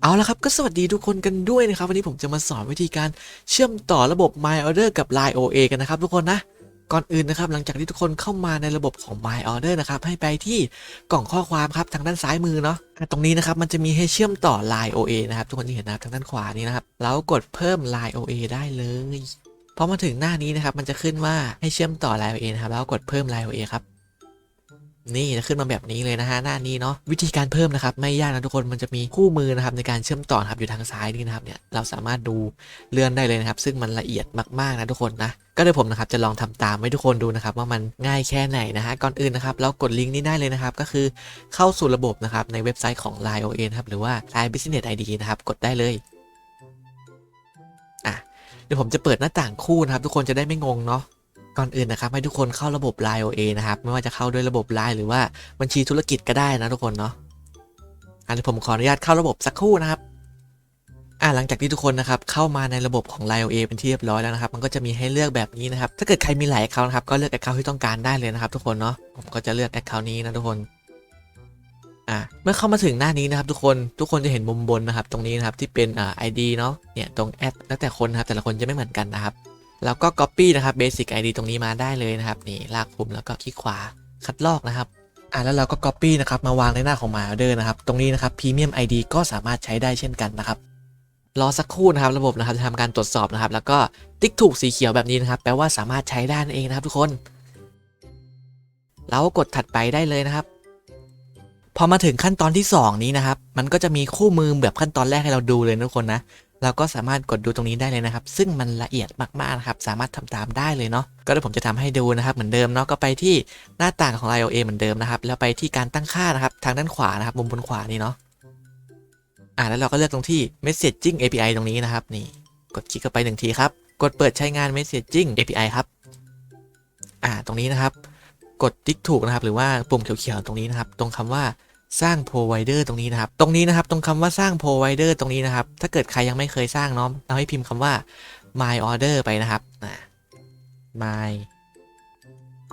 เอาละครับก็สวัสดีทุกคนกันด้วยนะครับ วันนี้ผมจะมาสอนวิธีการเชื่อมต่อระบบ My Order กับ Line OA กันนะครับทุกคนนะ ก่อนอื่นนะครับหลังจากที่ทุกคนเข้ามาในระบบของ My Order นะครับให้ไปที่กล่องข้อความครับทางด้านซ้ายมือเนาะตรงนี้นะครับมันจะมีให้เชื่อมต่อ Line OA นะครับทุกคนจะเห็นนะครับทางด้านขวานี้นะครับแล้วกดเพิ่ม Line OA ได้เลยพอมาถึงหน้านี้นะครับมันจะขึ้นว่าให้เชื่อมต่อ Line OA นะครับแล้วกดเพิ่ม Line OA ครับ นี่จะขึ้นมาแบบนี้เลยนะฮะหน้านี้เนาะวิธีการเพิ่มนะครับไม่ยากนะทุกคนมันจะมีคู่มือนะครับในการเชื่อมต่อครับอยู่ทางซ้ายนี่นะครับเนี่ยเราสามารถดูเลื่อนได้เลยนะครับ ซึ่งมันละเอียดมากๆนะทุกคนนะก็เดี๋ยวผมนะครับจะลองทำตามให้ทุกคนดูนะครับว่ามันง่ายแค่ไหนนะฮะก่อนอื่นนะครับเรากดลิงก์นี้ได้เลยนะครับก็คือเข้าสู่ระบบนะครับในเว็บไซต์ของ Line OA นะครับหรือว่า Line Business ID นะครับกดได้เลยอะเดี๋ยวผมจะเปิดหน้าต่างคู่นะครับทุกคนจะได้ไม่งงเนาะ ก่อนอื่นนะครับให้ทุกคนเข้าระบบ Line OA นะครับ ไม่ว่าจะเข้าด้วยระบบ Line หรือว่าบัญชีธุรกิจก็ได้นะทุกคนเนาะอันนี้ผมขออนุญาตเข้าระบบสักครู่นะครับอ่าหลังจากที่ทุกคนนะครับเข้ามาในระบบของ Line OA เป็นที่เรียบร้อยแล้วนะครับ มันก็จะมีให้เลือกแบบนี้นะครับ ถ้าเกิดใครมีหลาย account นะครับ ก็เลือก account ที่ต้องการได้เลยนะครับ ทุกคนเนาะ ผมก็จะเลือก account นี้นะทุกคน อ่า เมื่อเข้ามาถึงหน้านี้นะครับ ทุกคน ทุกคนจะเห็นมุมบนนะครับ ตรงนี้นะครับที่เป็นอ่า ID เนาะ เนี่ยตรงแอดแล้วแต่คนนะครับ แต่ละคนจะไม่เหมือนกันนะครับ แล้วก็ Copy นะครับ Basic ID ตรงนี้มาได้เลยนะครับนี่ลากปุ่มแล้วก็คลิกขวาคัดลอกนะครับอ่าแล้วเราก็ Copy นะครับมาวางในหน้าของ My Order นะครับตรงนี้นะครับ Premium ID ก็สามารถใช้ได้เช่นกันนะครับรอสักครู่นะครับระบบนะครับจะทำการตรวจสอบนะครับ แล้วก็ติ๊กถูกสีเขียวแบบนี้นะครับ แปลว่าสามารถใช้ได้นั่นเองนะครับทุกคนเราก็กดถัดไปได้เลยนะครับ พอมาถึงขั้นตอนที่ 2 นี้นะครับ มันก็จะมีคู่มือแบบขั้นตอนแรกให้เราดูเลยทุกคนนะ เราก็สามารถกดดูตรงนี้ได้เลยนะครับ ซึ่งมันละเอียดมากๆนะครับ สามารถทำตามได้เลยเนาะ ก็เดี๋ยวผมจะทำให้ดูนะครับ เหมือนเดิมเนาะ ก็ไปที่หน้าต่างของ IOA เหมือนเดิมนะครับ แล้วไปที่การตั้งค่านะครับ ทางด้านขวานะครับ มุมบนขวานี่เนาะ อ่า แล้วเราก็เลือกตรงที่ Messaging API ตรงนี้นะครับ นี่ กดคลิกเข้าไปหนึ่งทีครับ กดเปิดใช้งาน Messaging API ครับ อ่า ตรงนี้นะครับ กดติ๊กถูกนะครับ หรือว่าปุ่มเขียวๆตรงนี้นะครับ ตรงคำว่า สร้าง provider ตรงนี้นะครับ ตรงนี้นะครับ ตรงคำว่าสร้าง provider ตรงนี้นะครับ ถ้าเกิดใครยังไม่เคยสร้างเนาะเราให้พิมพ์คำว่า my order ไปนะครับนะ my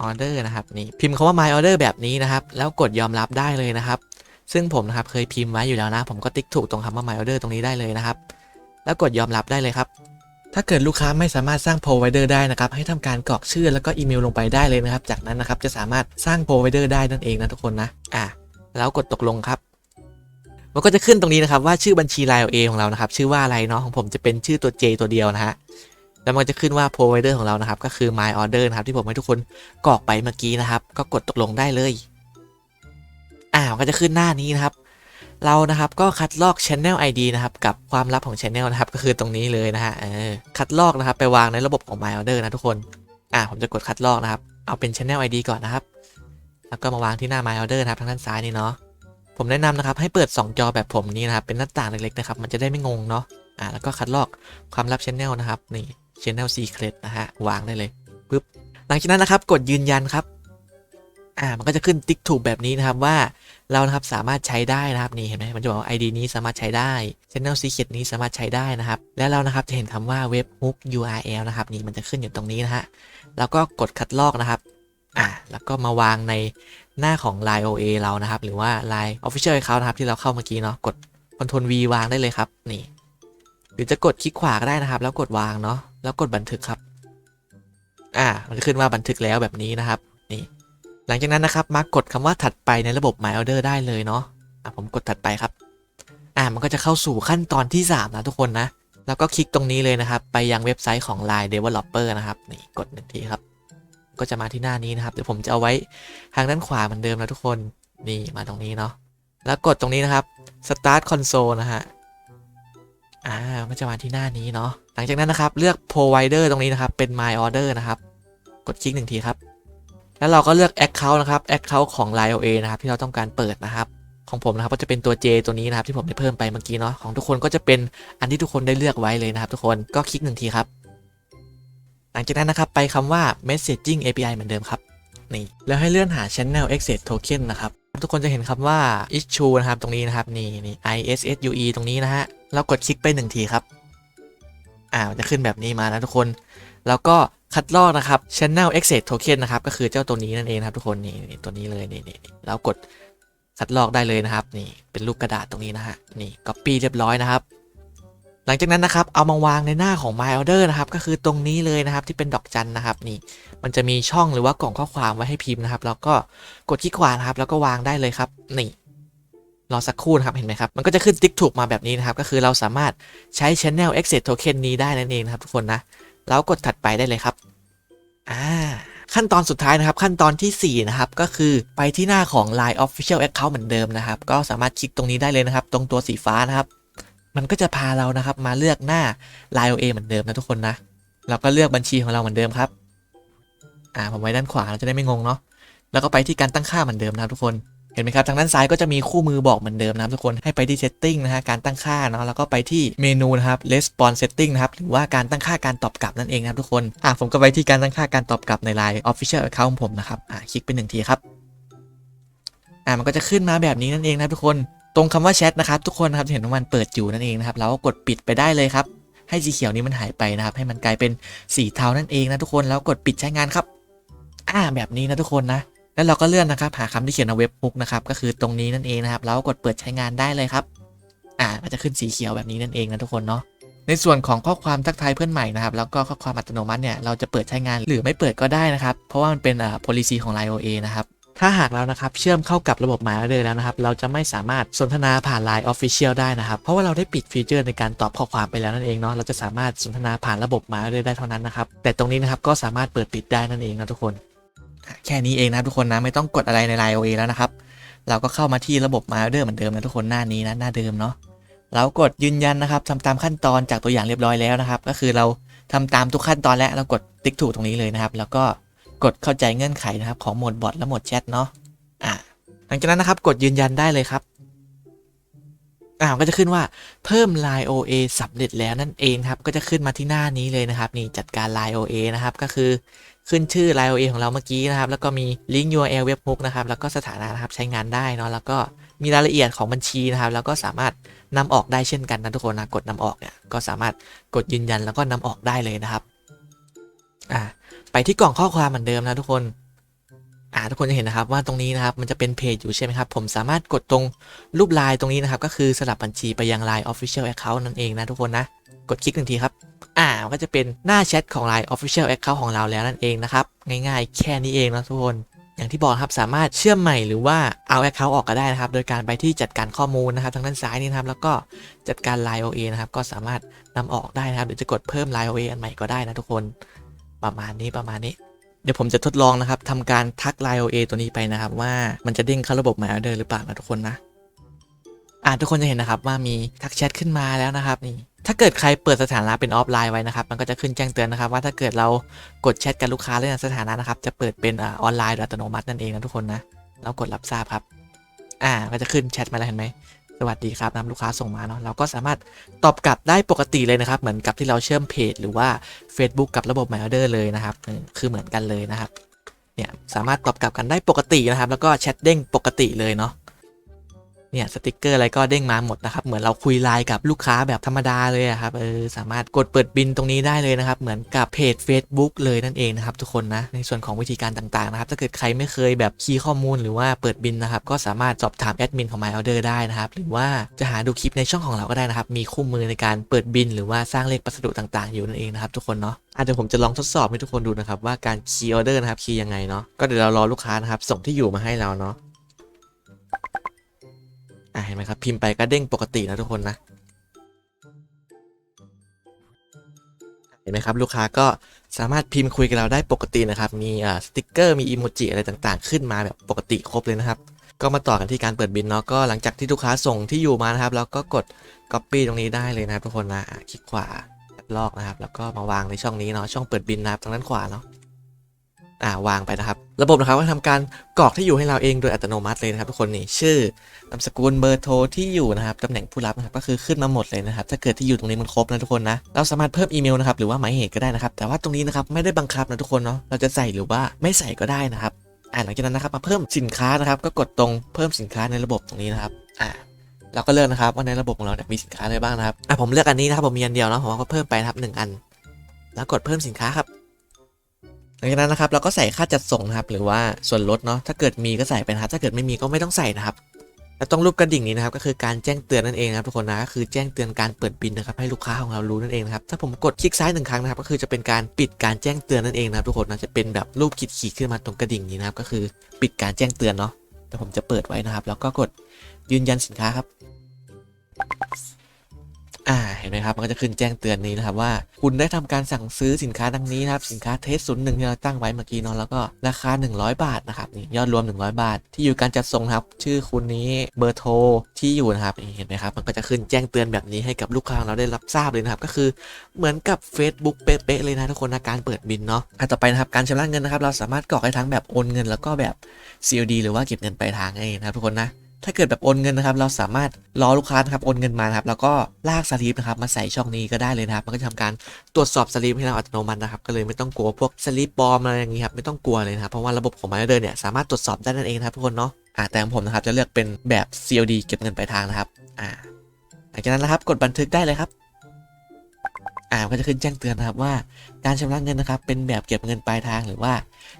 order นะครับนี่พิมพ์คำว่า my order แบบนี้นะครับ แล้วกดยอมรับได้เลยนะครับ ซึ่งผมนะครับเคยพิมพ์ไว้อยู่แล้วนะ ผมก็ติ๊กถูกตรงคำว่า my order ตรงนี้ได้เลยนะครับ แล้วกดยอมรับได้เลยครับ ถ้าเกิดลูกค้าไม่สามารถสร้าง provider ได้นะครับ ให้ทำการกรอกชื่อแล้วก็อีเมลลงไปได้เลยนะครับ จากนั้นนะครับจะสามารถสร้าง provider ได้นั่นเองนะทุกคนนะอะ แล้วกดตกลงครับ มันก็จะขึ้นตรงนี้นะครับว่าชื่อบัญชี Line A ของเรานะครับ ชื่อว่าอะไรเนาะของผมจะเป็นชื่อตัว J ตัวเดียวนะฮะแล้วมันจะขึ้นว่า provider ของเรานะครับ ก็คือ my order นะครับ ที่ผมให้ทุกคนกรอกไปเมื่อกี้นะครับ ก็กดตกลงได้เลยอ่ามันก็จะขึ้นหน้านี้นะครับ เรานะครับก็คัดลอก Channel ID นะครับ กับความลับของ Channel นะครับ ก็คือตรงนี้เลยนะฮะเออคัดลอกนะครับ ไปวางในระบบของ my order นะทุกคน อ่าผมจะกดคัดลอกนะครับ เอาเป็น Channel ID ก่อนนะครับ แล้วก็มาวางที่หน้า My Order นะครับทางด้านซ้ายนี่เนาะผมแนะนำนะครับให้เปิด 2 จอแบบผมนี้นะครับเป็นหน้าต่างเล็กๆนะครับมันจะได้ไม่งงเนาะอ่าแล้วก็คัดลอกความลับ Channel นะครับนี่ Channel Secret นะฮะวางได้เลยปึ๊บหลังจากนั้นนะครับกดยืนยันครับอ่ามันก็จะขึ้นติ๊กถูกแบบนี้นะครับว่าเรานะครับสามารถใช้ได้นะครับนี่เห็นไหมมันจะบอกว่า ID นี้สามารถใช้ได้ Channel Secret นี้สามารถใช้ได้นะครับ และเรานะครับจะเห็นคำว่า Webhook URL นะครับนี่มันจะขึ้นอยู่ตรงนี้นะฮะแล้วก็กดคัดลอกนะครับ อะแล้วก็มาวางในหน้าของ Line OA เรานะครับ หรือว่า Line Official Account นะครับที่เราเข้าเมื่อกี้เนาะกด Ctrl V วางได้เลยครับนี่ หรือจะกดคลิกขวาก็ได้นะครับ แล้วกดวางเนาะแล้วกดบันทึกครับอ่ามันจะขึ้นว่าบันทึกแล้วแบบนี้นะครับนี่หลังจากนั้นนะครับมากดคำว่าถัดไปในระบบ My Order ได้เลยเนาะอะผมกดถัดไปครับอ่ามันก็จะเข้าสู่ขั้นตอนที่ 3 นะทุกคนนะ แล้วก็คลิกตรงนี้เลยนะครับ ไปยังเว็บไซต์ของ Line Developer นะครับนี่กดหนึ่งทีครับ ก็จะมาที่หน้านี้นะครับเดี๋ยวผมจะเอาไว้ทางด้านขวาเหมือนเดิมนะทุกคนนี่มาตรงนี้เนาะแล้วกดตรงนี้นะครับ start console นะฮะอ่าก็จะมาที่หน้านี้เนาะหลังจากนั้นนะครับ เลือก provider ตรงนี้นะครับเป็น my order นะครับ กดคลิกหนึ่งทีครับ แล้วเราก็เลือก account นะครับ account ของ Line OA นะครับที่เราต้องการเปิดนะครับของผมนะครับก็จะเป็นตัว J ตัวนี้นะครับที่ผมได้เพิ่มไปเมื่อกี้เนาะของทุกคนก็จะเป็นอันที่ทุกคนได้เลือกไว้เลยนะครับ ทุกคนก็คลิกหนึ่งทีครับ หลังจากนั้นนะครับไปคำว่า messaging API เหมือนเดิมครับนี่แล้วให้เลื่อนหา channel access token นะครับทุกคนจะเห็นคำว่า issue นะครับตรงนี้นะครับนี่นี่ issue ตรงนี้นะฮะแล้วกดคลิกไปหนึ่งทีครับอ่าจะขึ้นแบบนี้มานะทุกคน แล้วก็คัดลอกนะครับ channel access token นะครับก็คือเจ้าตัวนี้นั่นเองครับทุกคนนี่นี่ตัวนี้เลยนี่นี่นี่แล้วกดคัดลอกได้เลยนะครับนี่เป็นรูปกระดาษตรงนี้นะฮะนี่ก๊อปปี้เรียบร้อยนะครับ หลังจากนั้นนะครับเอามาวางในหน้าของ My Order นะครับก็คือตรงนี้เลยนะครับที่เป็นดอกจันนะครับนี่มันจะมีช่องหรือว่ากล่องข้อความไว้ให้พิมพ์นะครับ แล้วก็กดคลิกขวานะครับ แล้วก็วางได้เลยครับนี่รอสักครู่นะครับเห็นไหมครับมันก็จะขึ้นติ๊กถูกมาแบบนี้นะครับ ก็คือเราสามารถใช้ Channel Access Token นี้ได้นั่นเองนะครับทุกคนนะแล้วกดถัดไปได้เลยครับอ่าขั้นตอนสุดท้ายนะครับ ขั้นตอนทีสี่ 4 นะครับ ก็คือไปที่หน้าของ Line Official Account เหมือนเดิมนะครับ ก็สามารถคลิกตรงนี้ได้เลยนะครับ ตรงตัวสีฟ้านะครับ มันก็จะพาเรานะครับมาเลือกหน้า Line OA เหมือนเดิมนะทุกคนนะ เราก็เลือกบัญชีของเราเหมือนเดิมครับ อ่าผมไว้ด้านขวาเราจะได้ไม่งงเนาะ แล้วก็ไปที่การตั้งค่าเหมือนเดิมนะครับทุกคน เห็นไหมครับทางด้านซ้ายก็จะมีคู่มือบอกเหมือนเดิมนะครับทุกคน ให้ไปที่ setting นะฮะ การตั้งค่าเนาะ แล้วก็ไปที่เมนูนะครับ response setting นะครับ หรือว่าการตั้งค่าการตอบกลับนั่นเองนะครับทุกคน อ่าผมก็ไปที่การตั้งค่าการตอบกลับใน Line Official Account ของผมนะครับ อ่าคลิกไปหนึ่งทีครับ อ่ามันก็จะขึ้นมาแบบนี้นั่นเองนะทุกคน รงคำว่าแชทนะครับทุกคนนะครับเห็นว่ามันเปิดอยู่นั่นเองนะครับเราก็กดปิดไปได้เลยครับ ให้สีเขียวนี้มันหายไปนะครับ ให้มันกลายเป็นสีเทานั่นเองนะทุกคนแล้วกดปิดใช้งานครับ อ่าแบบนี้นะทุกคนนะ แล้วเราก็เลื่อนนะครับหาคำที่เขียนในเว็บฮุกนะครับก็คือตรงนี้นั่นเองนะครับแล้วก็กดเปิดใช้งานได้เลยครับ อ่ามันจะขึ้นสีเขียวแบบนี้นั่นเองนะทุกคนเนาะในส่วนของข้อความทักทายเพื่อนใหม่นะครับ แล้วก็ข้อความอัตโนมัติเนี่ยเราจะเปิดใช้งานหรือไม่เปิดก็ได้นะครับ เพราะว่ามันเป็นอ่า policy ของ Line OA นะครับ ถ้าหากเรานะครับเชื่อมเข้ากับระบบ My Order แล้วนะครับ เราจะไม่สามารถสนทนาผ่าน Line Official ได้นะครับ เพราะว่าเราได้ปิดฟีเจอร์ในการตอบข้อความไปแล้วนั่นเองเนาะเราจะสามารถสนทนาผ่านระบบ My Order ได้เท่านั้นนะครับแต่ตรงนี้นะครับก็สามารถเปิดปิดได้นั่นเองนะทุกคน แค่นี้เองนะทุกคนนะไม่ต้องกดอะไรใน Line OA แล้วนะครับเราก็เข้ามาที่ระบบ My Order เหมือนเดิมนะทุกคนหน้านี้นะหน้าเดิมเนาะเรากดยืนยันนะครับทำตามขั้นตอนจากตัวอย่างเรียบร้อยแล้วนะครับ ก็คือเราทำตามทุกขั้นตอนแล้วเรากดติ๊กถูกตรงนี้เลยนะครับ แล้วก็ กดเข้าใจเงื่อนไขนะครับของโหมดบอทและโหมดแชทเนาะอ่าหลังจากนั้นนะครับกดยืนยันได้เลยครับอ่าก็จะขึ้นว่าเพิ่ม Line OA สำเร็จแล้วนั่นเองครับ ก็จะขึ้นมาที่หน้านี้เลยนะครับนี่จัดการ Line OA นะครับ ก็คือขึ้นชื่อ Line OA ของเราเมื่อกี้นะครับ แล้วก็มีลิงก์ URL เว็บฮุกนะครับ แล้วก็สถานะนะครับใช้งานได้เนาะแล้วก็มีรายละเอียดของบัญชีนะครับ แล้วก็สามารถนำออกได้เช่นกันนะทุกคนนะกดนำออกเนี่ยก็สามารถกดยืนยันแล้วก็นำออกได้เลยนะครับอ่า ไปที่กล่องข้อความเหมือนเดิมนะทุกคนอ่าทุกคนจะเห็นนะครับว่าตรงนี้นะครับมันจะเป็นเพจอยู่ใช่ไหมครับ ผมสามารถกดตรงรูปไลน์ตรงนี้นะครับ ก็คือสลับบัญชีไปยัง Line Official Account นั่นเองนะทุกคนนะ กดคลิกหนึ่งทีครับ อ่าก็จะเป็นหน้าแชทของ Line Official Account ของเราแล้วนั่นเองนะครับ ง่ายๆ แค่นี้เองนะทุกคน อย่างที่บอกครับสามารถเชื่อมใหม่หรือว่าเอา Account ออกก็ได้นะครับ โดยการไปที่จัดการข้อมูลนะครับทางด้านซ้ายนี่นะครับ แล้วก็จัดการ Line OA นะครับก็สามารถนำออกได้นะครับหรือจะกดเพิ่ม Line OA อันใหม่ก็ได้นะทุกคน ประมาณนี้ประมาณนี้ เดี๋ยวผมจะทดลองนะครับทำการทัก Line OA ตัวนี้ไปนะครับ ว่ามันจะเด้งเข้าระบบ My Order หรือเปล่านะทุกคนนะอ่าทุกคนจะเห็นนะครับว่ามีทักแชทขึ้นมาแล้วนะครับนี่ถ้าเกิดใครเปิดสถานะเป็นออฟไลน์ไว้นะครับ มันก็จะขึ้นแจ้งเตือนนะครับ ว่าถ้าเกิดเรากดแชทกับลูกค้าเรื่องสถานะนะครับ จะเปิดเป็นอออนไลน์โดยอัตโนมัตินั่นเองนะทุกคนนะเรากดรับทราบครับ อ่าก็จะขึ้นแชทมาแล้วเห็นไหม สวัสดีครับนำลูกค้าส่งมาเนาะเราก็สามารถตอบกลับได้ปกติเลยนะครับ เหมือนกับที่เราเชื่อมเพจหรือว่า Facebook กับระบบ My Order เลยนะครับคือเหมือนกันเลยนะครับเนี่ยสามารถตอบกลับกันได้ปกตินะครับ แล้วก็แชทเด้งปกติเลยเนาะ เนี่ยสติกเกอร์อะไรก็เด้งมาหมดนะครับ เหมือนเราคุยไลน์กับลูกค้าแบบธรรมดาเลยครับเออสามารถกดเปิดบินตรงนี้ได้เลยนะครับ เหมือนกับเพจ Facebook เลยนั่นเองนะครับทุกคนนะในส่วนของวิธีการต่างๆนะครับถ้าเกิดใครไม่เคยแบบคีย์ข้อมูลหรือว่าเปิดบินนะครับก็สามารถสอบถามแอดมินของ My Order ได้นะครับหรือว่าจะหาดูคลิปในช่องของเราก็ได้นะครับมีคู่มือในการเปิดบิน หรือว่าสร้างเลขพัสดุต่างๆ อยู่นั่นเองนะครับทุกคนเนาะอาจจะผมจะลองทดสอบให้ทุกคนดูนะครับว่าการคีย์ออเดอร์นะครับคีย์ยังไงเนาะก็เดี๋ยวเรารอลูกค้านะครับส่งที่อยู่มาให้เราเนาะ อะเห็นไหมครับ พิมพ์ไปก็เด้งปกตินะทุกคนนะ เห็นไหมครับ ลูกค้าก็สามารถพิมพ์คุยกับเราได้ปกตินะครับ มีอ่าสติกเกอร์มีอีโมจิอะไรต่างๆ ขึ้นมาแบบปกติครบเลยนะครับ ก็มาต่อกันที่การเปิดบินเนาะก็หลังจากที่ลูกค้าส่งที่อยู่มานะครับเราก็กด Copy ตรงนี้ได้เลยนะครับ ทุกคนนะอะคลิกขวาลอกนะครับ แล้วก็มาวางในช่องนี้เนาะช่องเปิดบินนะครับทางด้านขวาเนาะ อ่าวางไปนะครับ ระบบนะครับก็ทำการกรอกที่อยู่ให้เราเองโดยอัตโนมัติเลยนะครับ ทุกคนนี่ชื่อนามสกุลเบอร์โทรที่อยู่นะครับตำแหน่งผู้รับนะครับก็คือขึ้นมาหมดเลยนะครับ ถ้าเกิดที่อยู่ตรงนี้มันครบนะทุกคนนะเราสามารถเพิ่มอีเมลนะครับหรือว่าหมายเหตุก็ได้นะครับ แต่ว่าตรงนี้นะครับไม่ได้บังคับนะทุกคนเนาะเราจะใส่หรือว่าไม่ใส่ก็ได้นะครับอ่าหลังจากนั้นนะครับมาเพิ่มสินค้านะครับ ก็กดตรงเพิ่มสินค้าในระบบตรงนี้นะครับอ่าเราก็เลือกนะครับว่าในระบบของเราเนี่ยมีสินค้าอะไรบ้างนะครับอะผมเลือกอันนี้นะครับผมมีอันเดียวเนาะผมก็เพิ่มไปนะครับหนึ่งอัน แล้วกดเพิ่มสินค้าครับ หลังจากนั้นนะครับเราก็ใส่ค่าจัดส่งนะครับหรือว่าส่วนลดเนาะถ้าเกิดมีก็ใส่ไปนะครับถ้าเกิดไม่มีก็ไม่ต้องใส่นะครับและตรงรูปกระดิ่งนี้นะครับก็คือการแจ้งเตือนนั่นเองนะครับทุกคนนะก็คือแจ้งเตือนการเปิดบินนะครับให้ลูกค้าของเรารู้นั่นเองนะครับถ้าผมกดคลิกซ้ายหนึ่งครั้งนะครับก็คือจะเป็นการปิดการแจ้งเตือนนั่นเองนะครับทุกคนนะจะเป็นแบบรูปขีดขีดขึ้นมาตรงกระดิ่งนี้นะครับก็คือปิดการแจ้งเตือนเนาะแต่ผมจะเปิดไว้นะครับ แล้วก็กดยืนยันสินค้าครับ อ่าเห็นไหมครับมันก็จะขึ้นแจ้งเตือนนี้นะครับว่า คุณได้ทำการสั่งซื้อสินค้าดังนี้นะครับสินค้าเทสศูนย์หนึ่งที่เราตั้งไว้เมื่อกี้เนาะแล้วก็ราคา 100 บาทนะครับนี่ยอดรวม 100 บาท ที่อยู่การจัดส่งครับ ชื่อคุณนี้เบอร์โทรที่อยู่นะครับนี่เห็นไหมครับมันก็จะขึ้นแจ้งเตือนแบบนี้ให้กับลูกค้าเราได้รับทราบเลยนะครับก็คือเหมือนกับ Facebook เป๊ะๆเลยนะทุกคนนะการเปิดบินเนาะอะต่อไปนะครับการชำระเงินนะครับเราสามารถกรอกได้ทั้งแบบโอนเงิน แล้วก็แบบ COD หรือว่าเก็บเงินปลายทางเองนะครับทุกคนนะ ถ้าเกิดแบบโอนเงินนะครับ เราสามารถรอลูกค้านะครับโอนเงินมานะครับแล้วก็ลากสลิปนะครับมาใส่ช่องนี้ก็ได้เลยนะครับ มันก็จะทำการตรวจสอบสลิปให้เราอัตโนมัตินะครับก็เลยไม่ต้องกลัวพวกสลิปปลอมอะไรอย่างนี้ครับไม่ต้องกลัวเลยนะครับเพราะว่าระบบของม n เดอร์เนี่ยสามารถตรวจสอบได้นั่นเองนะครับทุกคนเนาะอ่าแต่ของผมนะครับจะเลือกเป็นแบบ COD เก็บเงินปลายทางนะครับอ่าหลังจากนั้นนะครับกดบันทึกได้เลยครับอ่าก็จะขึ้นแจ้งเตือนนะครับว่าการชำระเงินนะครับเป็นแบบเก็บเงินปลายทางหรือว่า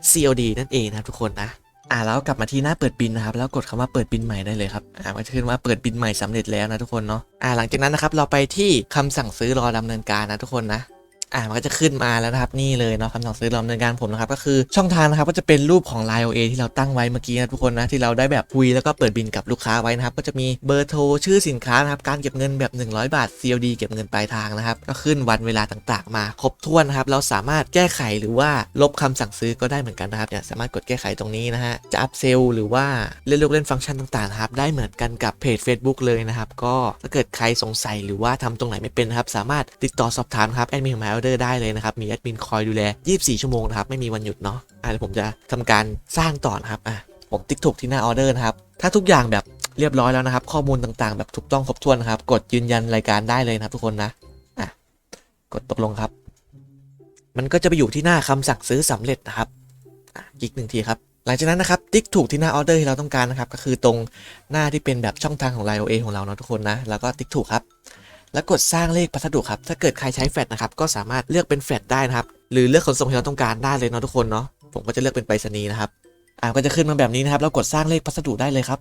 COD นั่นเองนะครับทุกคนนะ อ่าแล้วกลับมาที่หน้าเปิดบินนะครับแล้วกดคำว่าเปิดบินใหม่ได้เลยครับอ่ามันจะขึ้นว่าเปิดบินใหม่สำเร็จแล้วนะทุกคนเนาะอ่าหลังจากนั้นนะครับเราไปที่คำสั่งซื้อรอดำเนินการนะทุกคนนะ อ่ามันก็จะขึ้นมาแล้วนะครับนี่เลยเนาะคำสั่งซื้อรอดำเนินการผมนะครับก็คือช่องทางนะครับก็จะเป็นรูปของ Line OA ที่เราตั้งไว้เมื่อกี้นะทุกคนนะที่เราได้แบบคุยแล้วก็เปิดบินกับลูกค้าไว้นะครับก็จะมีเบอร์โทรชื่อสินค้านะครับการเก็บเงินแบบ 100 บาท COD เก็บเงินปลายทางนะครับก็ขึ้นวันเวลาต่างๆ มาครบถ้วนนะครับเราสามารถแก้ไขหรือว่าลบคำสั่งซื้อก็ได้เหมือนกันนะครับเนี่ยสามารถกดแก้ไขตรงนี้นะฮะจะอัพเซลหรือว่าเล่นลูกเล่นฟังก์ชันต่างๆนะครับได้เหมือนกันกับเพจ Facebook เลยนะครับก็ถ้าเกิดใครสงสัยหรือว่าทำตรงไหนไม่เป็นนะครับสามารถติดต่อสอบถามครับแอดมินของ My Order ได้เลยนะครับ มีแอดมินคอยดูแล 24 ชั่วโมงนะครับ ไม่มีวันหยุดเนาะอะเดี๋ยวผมจะทำการสร้างต่อนะครับอะผมติ๊กถูกที่หน้าออเดอร์นะครับ ถ้าทุกอย่างแบบเรียบร้อยแล้วนะครับ ข้อมูลต่างๆ แบบถูกต้องครบถ้วนนะครับ กดยืนยันรายการได้เลยนะครับทุกคนนะอะกดตกลงครับ มันก็จะไปอยู่ที่หน้าคำสั่งซื้อสำเร็จนะครับอะคลิกหนึ่งทีครับหลังจากนั้นนะครับติ๊กถูกที่หน้าออเดอร์ที่เราต้องการนะครับก็คือตรงหน้าที่เป็นแบบช่องทางของ Line OA ของเราเนาะทุกคนนะแล้วก็ติ๊กถูกครับ แล้วกดสร้างเลขพัสดุครับ ถ้าเกิดใครใช้แฟลชนะครับ ก็สามารถเลือกเป็นแฟลชได้นะครับ หรือเลือกขนส่งที่เราต้องการได้เลยเนาะทุกคนเนาะ ผมก็จะเลือกเป็นไปรษณีย์นะครับ อ่าก็จะขึ้นมาแบบนี้นะครับ แล้วกดสร้างเลขพัสดุได้เลยครับ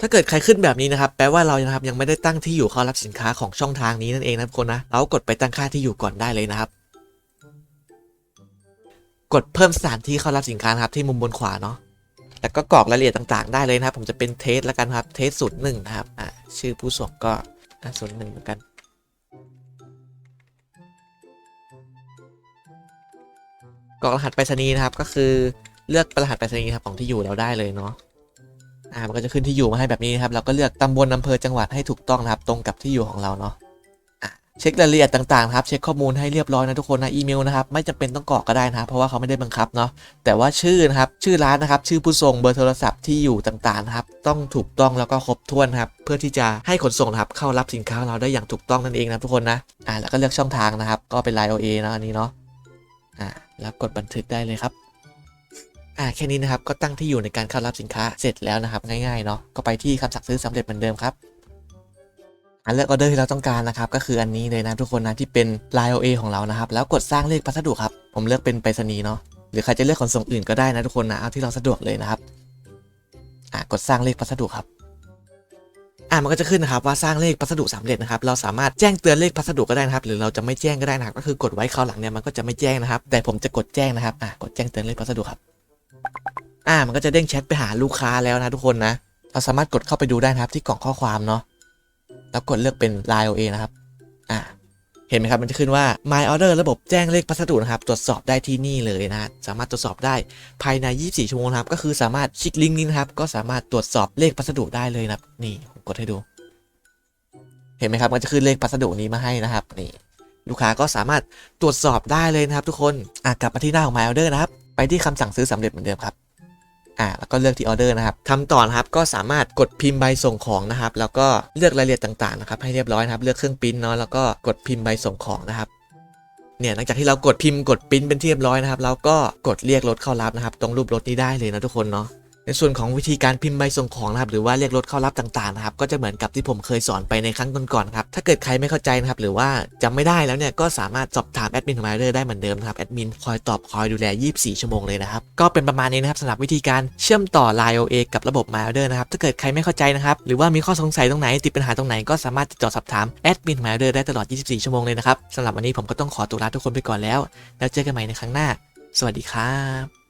ถ้าเกิดใครขึ้นแบบนี้นะครับ แปลว่าเรานะครับยังไม่ได้ตั้งที่อยู่เข้ารับสินค้าของช่องทางนี้นั่นเองนะทุกคนนะ เรากดไปตั้งค่าที่อยู่ก่อนได้เลยนะครับ กดเพิ่มสถานที่เข้ารับสินค้าครับที่มุมบนขวาเนาะแล้วก็กรอกรายละเอียดต่าง ๆ ได้เลยนะครับ ผมจะเป็นเทสแล้วกันครับ เทสสูตรหนึ่งนะครับ อ่า ชื่อผู้ส่งก็ ศูนย์หนึ่งเหมือนกันกรอกรหัสไปรษณีย์นะครับ ก็คือเลือกรหัสไปรษณีย์ครับของที่อยู่เราได้เลยเนาะอ่ามันก็จะขึ้นที่อยู่มาให้แบบนี้นะครับ เราก็เลือกตำบลอำเภอจังหวัดให้ถูกต้องนะครับ ตรงกับที่อยู่ของเราเนาะ เช็ครายละเอียดต่างๆครับเช็คข้อมูลให้เรียบร้อยนะทุกคนนะอีเมลนะครับไม่จำเป็นต้องกรอกก็ได้นะเพราะว่าเขาไม่ได้บังคับเนาะแต่ว่าชื่อนะครับชื่อร้านนะครับชื่อผู้ส่งเบอร์โทรศัพท์ที่อยู่ต่างๆนะครับต้องถูกต้องแล้วก็ครบถ้วนครับเพื่อที่จะให้ขนส่งนะครับเข้ารับสินค้าเราได้อย่างถูกต้องนั่นเองนะทุกคนนะอ่าแล้วก็เลือกช่องทางนะครับ ก็เป็น Line OA นะอันนี้เนาะอ่าแล้วกดบันทึกได้เลยครับอ่าแค่นี้นะครับก็ตั้งที่อยู่ในการเข้ารับสินค้าเสร็จแล้วนะครับง่ายๆเนาะก็ไปที่คำสั่งซื้อสำเร็จเหมือนเดิมครับ อันเลือกออเดอร์ที่เราต้องการนะครับก็คืออันนี้เลยนะทุกคนนะที่เป็น Line OA ของเรานะครับแล้วกดสร้างเลขพัสดุครับผมเลือกเป็นไปรษณีย์เนาะหรือใครจะเลือกขนส่งอื่นก็ได้นะทุกคนนะเอาที่เราสะดวกเลยนะครับอ่ากดสร้างเลขพัสดุครับอ่ามันก็จะขึ้นนะครับว่าสร้างเลขพัสดุสำเร็จนะครับเราสามารถแจ้งเตือนเลขพัสดุก็ได้นะครับ หรือเราจะไม่แจ้งก็ได้นะครับก็คือกดไว้คราวหลังเนี่ยมันก็จะไม่แจ้งนะครับ แต่ผมจะกดแจ้งนะครับอ่ากดแจ้งเตือนเลขพัสดุครับอ่ามันก็จะเด้งแชทไปหาลูกค้าแล้วนะทุกคนนะ เราสามารถกดเข้าไปดูได้นะครับที่กล่องข้อความเนาะ แล้วกดเลือกเป็น Line OA นะครับ อ่า เห็นไหมครับ มันจะขึ้นว่า My Order ระบบแจ้งเลขพัสดุนะครับ ตรวจสอบได้ที่นี่เลยนะ สามารถตรวจสอบได้ภายใน 24 ชั่วโมงครับ ก็คือสามารถคลิกลิงก์นี้นะครับ ก็สามารถตรวจสอบเลขพัสดุได้เลยนะครับ นี่ผมกดให้ดู เห็นไหมครับ มันจะขึ้นเลขพัสดุนี้มาให้นะครับ นี่ ลูกค้าก็สามารถตรวจสอบได้เลยนะครับ ทุกคน อะกลับมาที่หน้าของ My Order นะครับ ไปที่คำสั่งซื้อสำเร็จเหมือนเดิมครับ อ่าแล้วก็เลือกที่ออเดอร์นะครับทำต่อนะครับก็สามารถกดพิมพ์ใบส่งของนะครับ แล้วก็เลือกรายละเอียดต่างๆนะครับให้เรียบร้อยนะครับ เลือกเครื่องพิมพ์เนาะแล้วก็กดพิมพ์ใบส่งของนะครับเนี่ยหลังจากที่เรากดพิมพ์กดพิมพ์เป็นที่เรียบร้อยนะครับเราก็กดเรียกรถเข้ารับนะครับ ตรงรูปรถนี้ได้เลยนะทุกคนเนาะ ในส่วนของวิธีการพิมพ์ใบส่งของนะครับหรือว่าเรียกรถเข้ารับต่างๆนะครับก็จะเหมือนกับที่ผมเคยสอนไปในครั้งก่อนๆครับถ้าเกิดใครไม่เข้าใจนะครับหรือว่าจำไม่ได้แล้วเนี่ยก็สามารถสอบถามแอดมินของมาเดอร์ได้เหมือนเดิมนะครับแอดมินคอยตอบคอยดูแล 24 ชั่วโมงเลยนะครับก็เป็นประมาณนี้นะครับสำหรับวิธีการเชื่อมต่อ Line OA กับระบบ m y o r d e r นะครับถ้าเกิดใครไม่เข้าใจนะครับหรือว่ามีข้อสงสัยตรงไหนติดปัญหาตรงไหนก็สามารถติดต่อสอบถามแอดมิน m y o r d e r ได้ตลอด 24 ชั่วโมงเลยนะครับสำหรับวันนี้ผมก็ต้องขอตัวลาทุกคนไปก่อนแล้ว แล้วเจอกันใหม่ในครั้งหน้า สวัสดีครับ